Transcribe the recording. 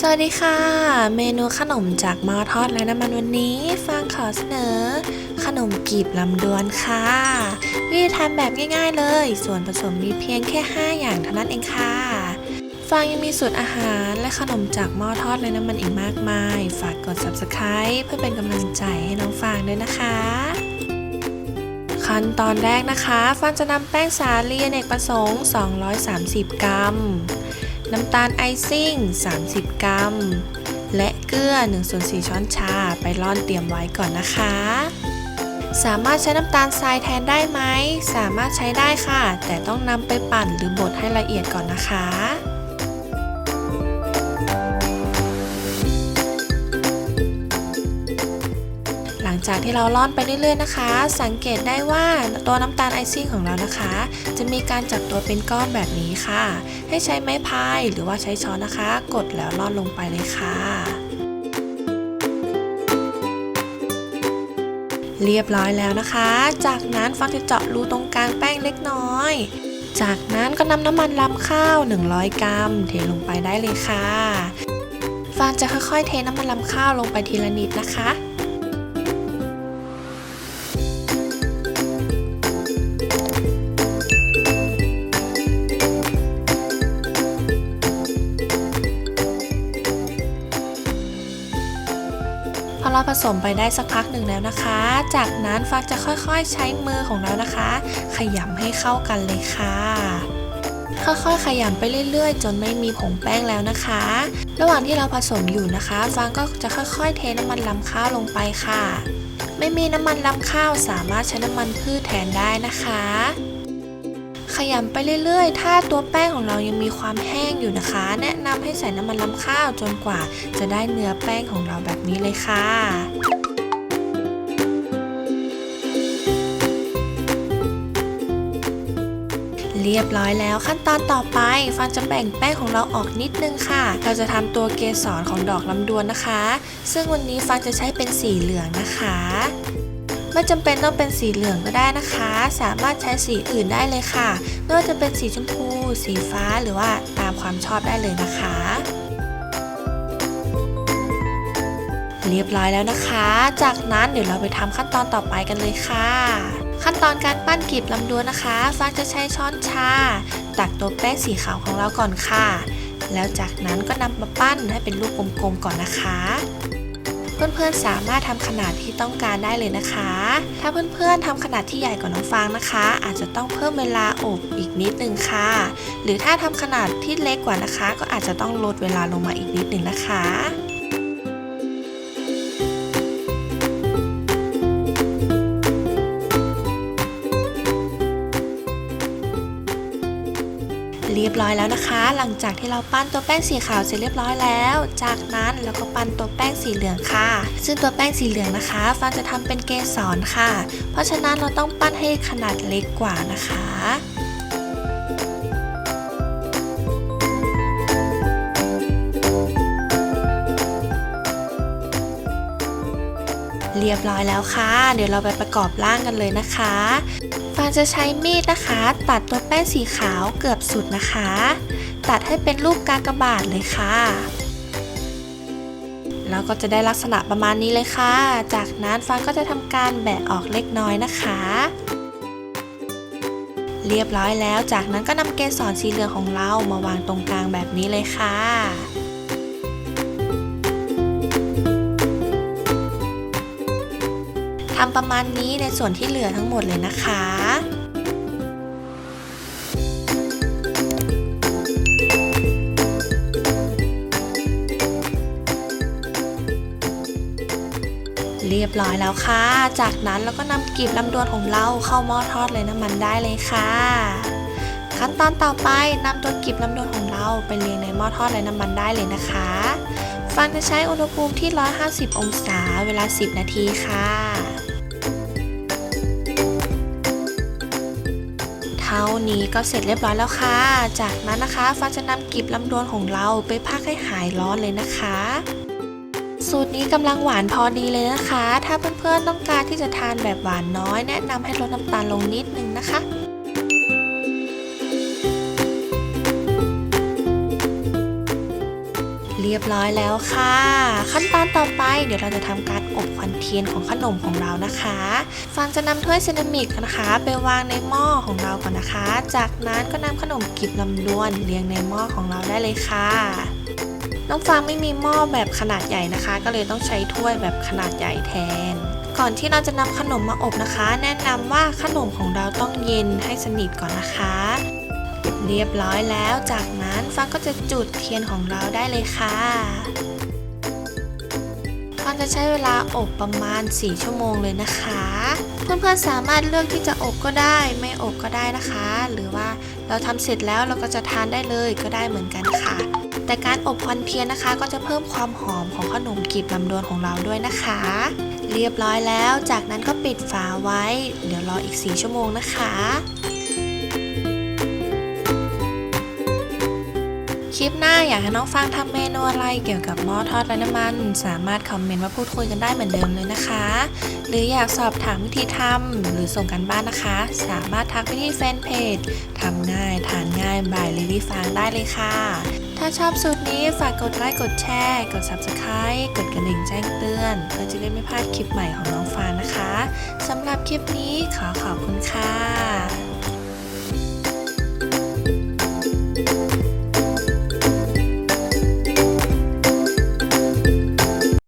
สวัสดีค่ะ เมนูขนมจากหม้อทอดและน้ำมันวันนี้ฟางขอเสนอ ขนมกีบลำดวนค่ะ วิธีทำแบบง่ายๆเลย ส่วนผสมมีเพียงแค่ 5 อย่างเท่านั้นเองค่ะฟางยังมีสูตรอาหารและขนมจากหม้อทอดและน้ำมันอีกมากมาย ฝากกด subscribe เพื่อเป็นกำลังใจให้น้องฟางด้วยนะคะ ขั้นตอนแรกนะคะฟางจะนำแป้งสาลีอเนกประสงค์ 230 กรัม น้ำตาลไอซิ่ง 30 กรัม และเกลือ1ส่วน4ช้อนชาไปร่อนเตรียมไว้ก่อนนะคะ สามารถใช้น้ำตาลทรายแทนได้ไหม สามารถใช้ได้ค่ะ แต่ต้องนำไปปั่นหรือบดให้ละเอียดก่อนนะคะ หลังจากที่เราล่อนไปเรื่อยๆนะคะ สังเกตได้ว่าตัวน้ำตาลไอซิ่งของเรานะคะ จะมีการจับตัวเป็นก้อนแบบนี้ค่ะ ให้ใช้ไม้พายหรือว่าใช้ช้อนนะคะ กดแล้วล่อนลงไปเลยค่ะเรียบร้อยแล้วนะคะ จากนั้นฟังจะเจาะรูตรงกลางแป้งเล็กน้อย จากนั้นก็นำน้ำมันลำข้าว 100 กรัม เทลงไปได้เลยค่ะฟางจะค่อยๆ เทน้ำมันลำข้าวลงไปทีละนิดนะคะ เราผสมไปได้สักพักหนึ่งแล้วนะคะ จากนั้นฟักจะค่อยๆใช้มือของเรานะคะ ขยำให้เข้ากันเลยค่ะ ค่อยๆขยำไปเรื่อยๆ จนไม่มีผงแป้งแล้วนะคะ ระหว่างที่เราผสมอยู่นะคะฟางก็จะค่อยๆ เทน้ำมันลำข้าวลงไปค่ะ ไม่มีน้ำมันลำข้าวสามารถใช้น้ำมันพืชแทนได้นะคะ ขยำไปเรื่อยๆ ถ้าตัวแป้งของเรายังมีความแห้งอยู่นะคะ แนะนำให้ใส่น้ำมันลำข้าวจนกว่า จะได้เนื้อแป้งของเราแบบนี้เลยค่ะเรียบร้อยแล้วขั้นตอนต่อไป ฟันจะแบ่งแป้งของเราออกนิดนึงค่ะ เราจะทำตัวเกสรของดอกลำดวนนะคะ ซึ่งวันนี้ฟันจะใช้เป็นสีเหลืองนะคะ ไม่จำเป็นต้องเป็นสีเหลืองก็ได้นะคะ สามารถใช้สีอื่นได้เลยค่ะไม่ว่าจะเป็นสีชมพู สีฟ้าหรือว่าตามความชอบได้เลยนะคะ เรียบร้อยแล้วนะคะ จากนั้นเดี๋ยวเราไปทำขั้นตอนต่อไปกันเลยค่ะ ขั้นตอนการปั้นกลีบลำดวนนะคะฟางจะใช้ช้อนชา ตักตัวแป้งสีขาวของเราก่อนค่ะ แล้วจากนั้นก็นำมาปั้นให้เป็นลูกกลมๆก่อนนะคะ เพื่อนๆสามารถทำขนาดที่ต้องการได้เลยนะคะ ถ้าเพื่อนๆทำขนาดที่ใหญ่กว่าน้องฟางนะคะ อาจจะต้องเพิ่มเวลาอบอีกนิดนึงค่ะ หรือถ้าทำขนาดที่เล็กกว่านะคะ ก็อาจจะต้องลดเวลาลงมาอีกนิดนึงนะคะ ร้อยแล้วนะคะ หลังจากที่เราปั้นตัวแป้งสีขาวเสร็จเรียบร้อยแล้ว จากนั้นเราก็ปั้นตัวแป้งสีเหลืองค่ะ ซึ่งตัวแป้งสีเหลืองนะคะฟังจะทำเป็นเกสรค่ะ เพราะฉะนั้นเราต้องปั้นให้ขนาดเล็กกว่านะคะ รียบร้อยแล้วค่ะ เดี๋ยวเราไปประกอบร่างกันเลยนะคะฟางจะใช้มีดนะคะ ตัดตัวแป้งสีขาวเกือบสุดนะคะ ตัดให้เป็นรูปกากบาทเลยค่ะ แล้วก็จะได้ลักษณะประมาณนี้เลยค่ะ จากนั้นฟางก็จะทำการแบะออกเล็กน้อยนะคะเรียบร้อยแล้ว จากนั้นก็นำเกสรสีเหลืองของเรามาวางตรงกลางแบบนี้เลยค่ะ ทำประมาณนี้ในส่วนที่เหลือทั้งหมดเลยนะคะเรียบร้อยแล้วค่ะ จากนั้นเราก็นำกลีบลำดวนของเราเข้าหม้อทอดเลยน้ำมันได้เลยค่ะ ขั้นตอนต่อไปนำตัวกลีบลำดวนของเราไปเรียงในหม้อทอดไร้น้ำมันได้เลยนะคะ ฟังจะใช้อุณหภูมิที่ 150 องศา เวลา 10 นาทีค่ะ เท่านี้ก็เสร็จเรียบร้อยแล้วค่ะ จากนั้นนะคะฟ้าจะนำกลีบลำดวนของเราไปพักให้หายร้อนเลยนะคะ สูตรนี้กำลังหวานพอดีเลยนะคะ ถ้าเพื่อนๆต้องการที่จะทานแบบหวานน้อย แนะนำให้ลดน้ำตาลลงนิดนึงนะคะ เรียบร้อยแล้วค่ะ ขั้นตอนต่อไปเดี๋ยวเราจะทำการอบควันเทียนของขนมของเรานะคะฟางจะนำถ้วยเซรามิกนะคะ ไปวางในหม้อของเราก่อนนะคะ จากนั้นก็นำขนมกลีบลำดวนเรียงในหม้อของเราได้เลยค่ะน้องฟางไม่มีหม้อแบบขนาดใหญ่นะคะ ก็เลยต้องใช้ถ้วยแบบขนาดใหญ่แทน ก่อนที่เราจะนำขนมมาอบนะคะ แนะนำว่าขนมของเราต้องเย็นให้สนิทก่อนนะคะ เรียบร้อยแล้ว จากนั้นฟางก็จะจุดเทียนของเราได้เลยค่ะฟางจะใช้เวลาอบประมาณ 4 ชั่วโมงเลยนะคะ เพื่อนๆสามารถเลือกที่จะอบก็ได้ ไม่อบก็ได้นะคะ หรือว่าเราทำเสร็จแล้วเราก็จะทานได้เลยก็ได้เหมือนกันค่ะ แต่การอบควันเทียนนะคะ ก็จะเพิ่มความหอมของขนมกลีบลำดวนของเราด้วยนะคะเรียบร้อยแล้ว จากนั้นก็ปิดฝาไว้ เดี๋ยวรออีก 4 ชั่วโมงนะคะ คลิปหน้าอยากให้น้องฟางทำเมนูอะไรเกี่ยวกับหม้อทอดไร้น้ำมัน สามารถคอมเมนต์มาพูดคุยกันได้เหมือนเดิมเลยนะคะ หรืออยากสอบถามวิธีทำหรือส่งกันบ้านนะคะ สามารถทักไปที่แฟนเพจทำง่ายทานง่ายบายลิลี่ฟางได้เลยค่ะ ถ้าชอบสูตรนี้ฝากกดไลค์กดแชร์ กด subscribe กดกระดิ่งแจ้งเตือนเพื่อจะได้ไม่พลาดคลิปใหม่ของน้องฟางนะคะสำหรับคลิปนี้ขอขอบคุณค่ะ